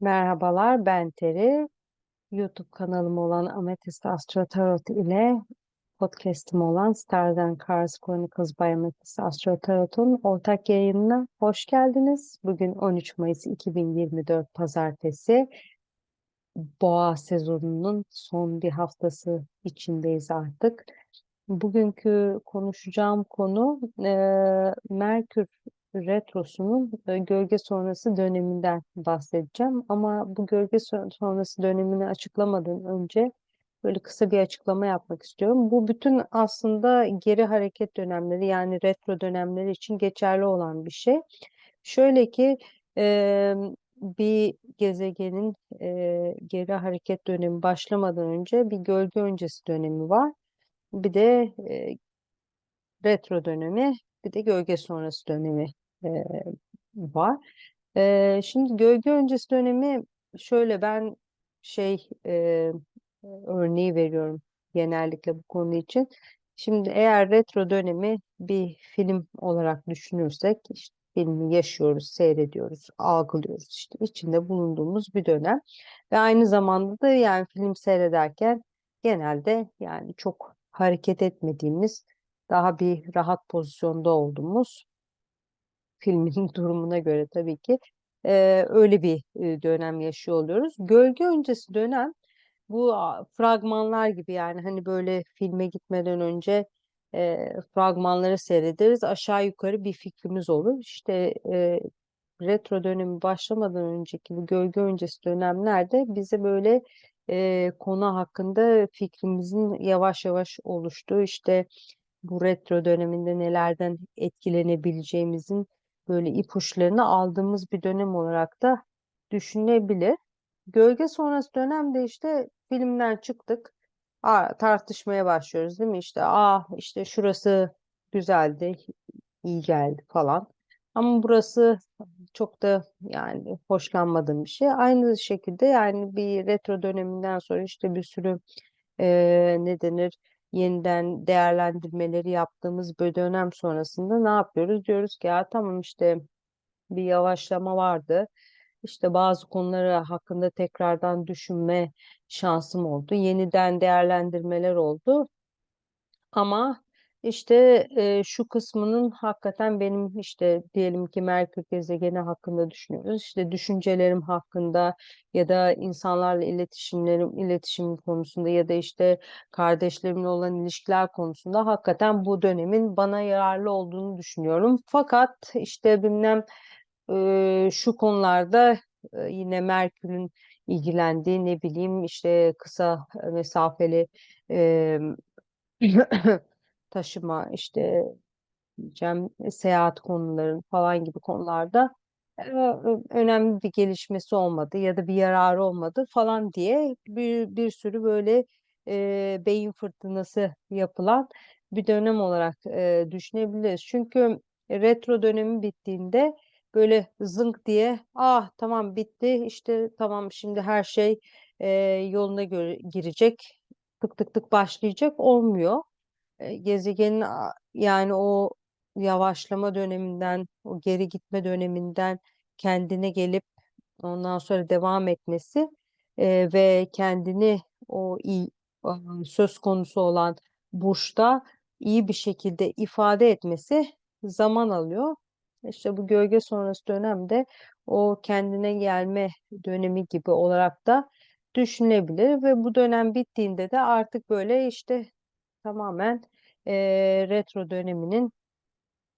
Merhabalar, ben Teri. YouTube kanalım olan Amethyst Astro Tarot ile podcast'im olan Stars Cars Chronicles by Amethyst Astro Tarot'un ortak yayınına hoş geldiniz. Bugün 13 Mayıs 2024 Pazartesi. Boğa sezonunun son bir haftası içindeyiz artık. Bugünkü konuşacağım konu e, Merkür Retrosu'nun e, gölge sonrası döneminden bahsedeceğim. Ama bu gölge sonrası dönemini açıklamadan önce böyle kısa bir açıklama yapmak istiyorum. Bu bütün aslında geri hareket dönemleri yani retro dönemleri için geçerli olan bir şey. Şöyle ki e, bir gezegenin e, geri hareket dönemi başlamadan önce bir gölge öncesi dönemi var. Bir de e, retro dönemi, bir de gölge sonrası dönemi e, var. E, şimdi gölge öncesi dönemi şöyle ben şey e, örneği veriyorum genellikle bu konu için. Şimdi eğer retro dönemi bir film olarak düşünürsek işte filmi yaşıyoruz, seyrediyoruz, algılıyoruz işte içinde bulunduğumuz bir dönem ve aynı zamanda da yani film seyrederken genelde yani çok hareket etmediğimiz daha bir rahat pozisyonda olduğumuz filmin durumuna göre tabii ki e, öyle bir dönem yaşıyor oluyoruz. Gölge öncesi dönem bu fragmanlar gibi yani hani böyle filme gitmeden önce e, fragmanları seyrederiz. Aşağı yukarı bir fikrimiz olur. İşte e, retro dönemi başlamadan önceki bu gölge öncesi dönemlerde bize böyle e, konu hakkında fikrimizin yavaş yavaş oluştuğu işte bu retro döneminde nelerden etkilenebileceğimizin böyle ipuçlarını aldığımız bir dönem olarak da düşünebilir. Gölge sonrası dönemde işte filmden çıktık. Aa, tartışmaya başlıyoruz değil mi? İşte ah işte şurası güzeldi, iyi geldi falan. Ama burası çok da yani hoşlanmadığım bir şey. Aynı şekilde yani bir retro döneminden sonra işte bir sürü e, ne denir yeniden değerlendirmeleri yaptığımız bir dönem sonrasında ne yapıyoruz? Diyoruz ki ya tamam işte bir yavaşlama vardı. İşte bazı konuları hakkında tekrardan düşünme şansım oldu. Yeniden değerlendirmeler oldu. Ama işte e, şu kısmının hakikaten benim işte diyelim ki Merkür gezegeni hakkında düşünüyoruz. İşte düşüncelerim hakkında ya da insanlarla iletişimlerim, iletişim konusunda ya da işte kardeşlerimle olan ilişkiler konusunda hakikaten bu dönemin bana yararlı olduğunu düşünüyorum. Fakat işte bilmem e, şu konularda e, yine Merkür'ün ilgilendiği ne bileyim işte kısa mesafeli e, taşıma işte diyeceğim seyahat konuları falan gibi konularda e, önemli bir gelişmesi olmadı ya da bir yararı olmadı falan diye bir, bir sürü böyle e, beyin fırtınası yapılan bir dönem olarak e, düşünebiliriz. Çünkü retro dönemi bittiğinde böyle zınk diye ah tamam bitti işte tamam şimdi her şey e, yoluna göre girecek tık tık tık başlayacak olmuyor gezegenin yani o yavaşlama döneminden, o geri gitme döneminden kendine gelip ondan sonra devam etmesi e, ve kendini o iyi söz konusu olan burçta iyi bir şekilde ifade etmesi zaman alıyor. İşte bu gölge sonrası dönemde o kendine gelme dönemi gibi olarak da düşünülebilir ve bu dönem bittiğinde de artık böyle işte tamamen e, retro döneminin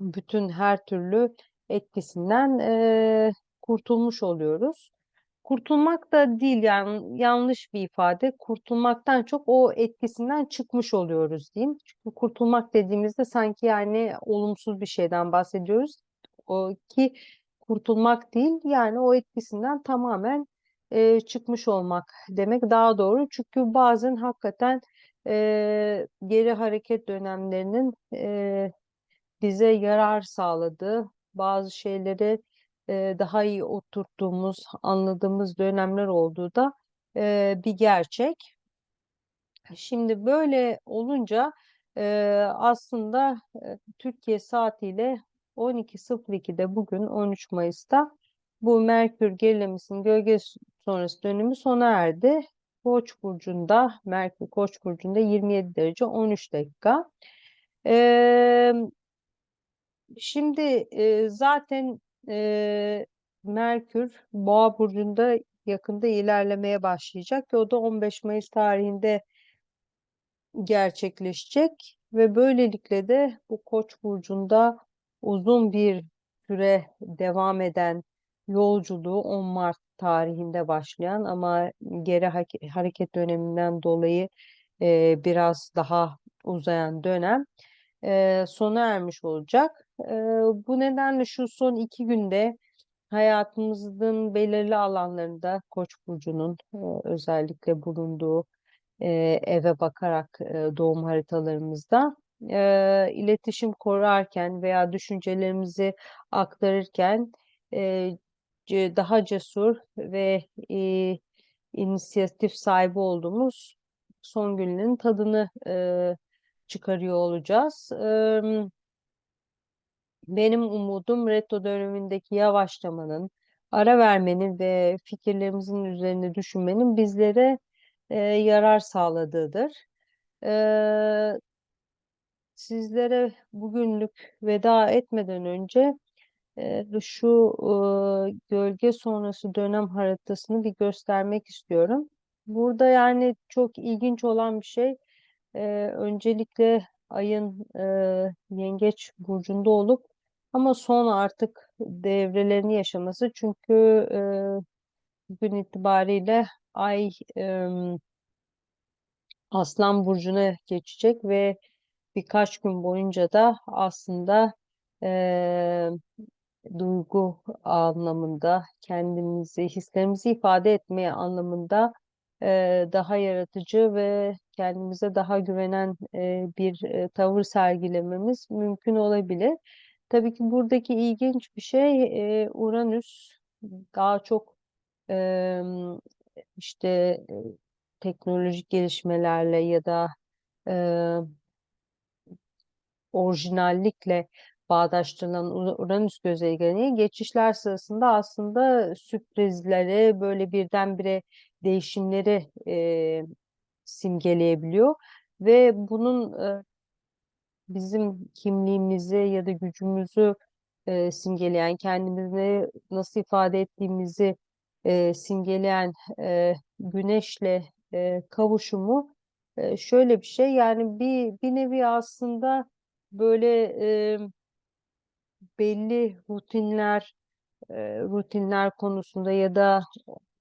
bütün her türlü etkisinden e, kurtulmuş oluyoruz. Kurtulmak da değil yani yanlış bir ifade. Kurtulmaktan çok o etkisinden çıkmış oluyoruz diyeyim. Çünkü kurtulmak dediğimizde sanki yani olumsuz bir şeyden bahsediyoruz. O ki kurtulmak değil yani o etkisinden tamamen e, çıkmış olmak demek daha doğru. Çünkü bazen hakikaten e, geri hareket dönemlerinin e, bize yarar sağladığı bazı şeyleri e, daha iyi oturttuğumuz, anladığımız dönemler olduğu da e, bir gerçek. Şimdi böyle olunca e, aslında e, Türkiye saatiyle 12.02'de bugün 13 Mayıs'ta Bu Merkür gerilemesinin gölge sonrası dönümü sona erdi. Koç burcunda, Merkür Koç burcunda 27 derece 13 dakika. Ee, şimdi e, zaten e, Merkür Boğa burcunda yakında ilerlemeye başlayacak ve o da 15 Mayıs tarihinde gerçekleşecek ve böylelikle de bu Koç burcunda uzun bir süre devam eden yolculuğu 10 Mart tarihinde başlayan ama geri hareket döneminden dolayı e, biraz daha uzayan dönem e, sona ermiş olacak. E, bu nedenle şu son iki günde hayatımızın belirli alanlarında Koç burcunun e, özellikle bulunduğu e, eve bakarak e, doğum haritalarımızda e, iletişim kurarken veya düşüncelerimizi aktarırken e, daha cesur ve e, inisiyatif sahibi olduğumuz son günlerin tadını e, çıkarıyor olacağız. E, benim umudum retro dönemindeki yavaşlamanın, ara vermenin ve fikirlerimizin üzerine düşünmenin bizlere e, yarar sağladığıdır. E, sizlere bugünlük veda etmeden önce e, şu gölge sonrası dönem haritasını bir göstermek istiyorum. Burada yani çok ilginç olan bir şey. öncelikle ayın Yengeç burcunda olup ama sonra artık devrelerini yaşaması. Çünkü bugün itibariyle ay Aslan burcuna geçecek ve birkaç gün boyunca da aslında duygu anlamında kendimizi, hislerimizi ifade etmeye anlamında e, daha yaratıcı ve kendimize daha güvenen e, bir e, tavır sergilememiz mümkün olabilir. Tabii ki buradaki ilginç bir şey e, Uranüs daha çok e, işte teknolojik gelişmelerle ya da e, orijinallikle bağdaştırılan Uranüs gezegeni geçişler sırasında aslında sürprizleri böyle birdenbire değişimleri e, simgeleyebiliyor ve bunun e, bizim kimliğimizi ya da gücümüzü e, simgeleyen, kendimizi nasıl ifade ettiğimizi e, simgeleyen e, güneşle e, kavuşumu e, şöyle bir şey yani bir bir nevi aslında böyle e, belli rutinler e, rutinler konusunda ya da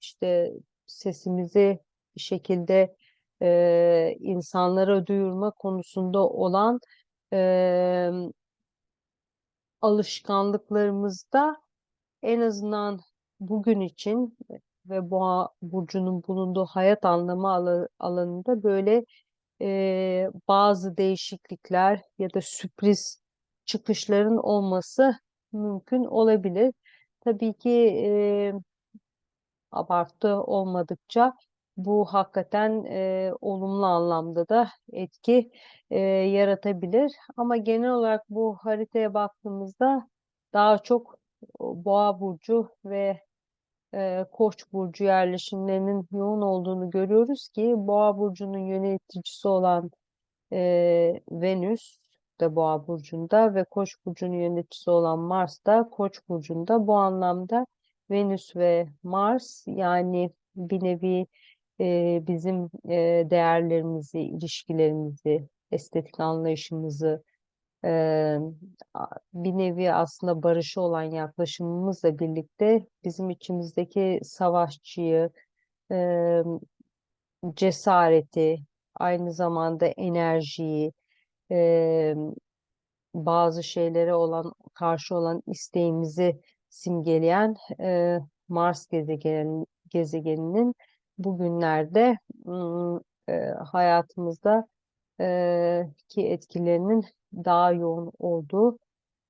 işte sesimizi bir şekilde e, insanlara duyurma konusunda olan e, alışkanlıklarımızda en azından bugün için ve Boğa burcunun bulunduğu hayat anlamı alanında böyle e, bazı değişiklikler ya da sürpriz çıkışların olması mümkün olabilir. Tabii ki e, abartı olmadıkça bu hakikaten e, olumlu anlamda da etki e, yaratabilir. Ama genel olarak bu haritaya baktığımızda daha çok Boğa burcu ve e, Koç burcu yerleşimlerinin yoğun olduğunu görüyoruz ki Boğa burcunun yöneticisi olan e, Venüs de Boğa burcunda ve Koç burcunun yöneticisi olan Mars da Koç burcunda. Bu anlamda Venüs ve Mars yani bir nevi e, bizim e, değerlerimizi, ilişkilerimizi, estetik anlayışımızı e, bir nevi aslında barışı olan yaklaşımımızla birlikte bizim içimizdeki savaşçıyı, e, cesareti, aynı zamanda enerjiyi, e, bazı şeylere olan karşı olan isteğimizi simgeleyen e, Mars gezegen, gezegeninin bugünlerde e, hayatımızda e, ki etkilerinin daha yoğun olduğu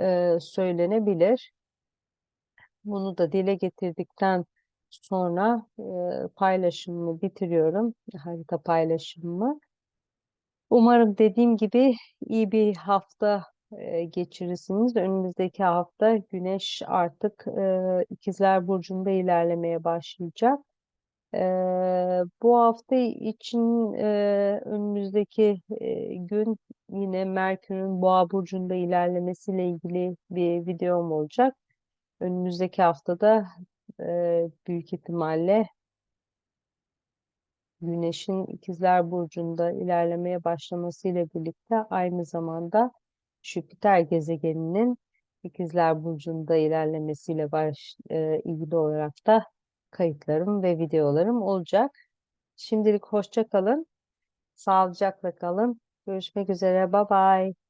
e, söylenebilir. Bunu da dile getirdikten sonra e, paylaşımımı bitiriyorum. Harita paylaşımımı. Umarım dediğim gibi iyi bir hafta e, geçirirsiniz. Önümüzdeki hafta Güneş artık e, İkizler Burcu'nda ilerlemeye başlayacak. E, bu hafta için e, önümüzdeki gün yine Merkür'ün Boğa Burcu'nda ilerlemesiyle ilgili bir videom olacak. Önümüzdeki haftada büyük ihtimalle Güneş'in İkizler Burcu'nda ilerlemeye başlamasıyla birlikte aynı zamanda Jüpiter gezegeninin İkizler Burcu'nda ilerlemesiyle baş, e, ilgili olarak da kayıtlarım ve videolarım olacak. Şimdilik hoşça kalın, sağlıcakla kalın. Görüşmek üzere, bye bye.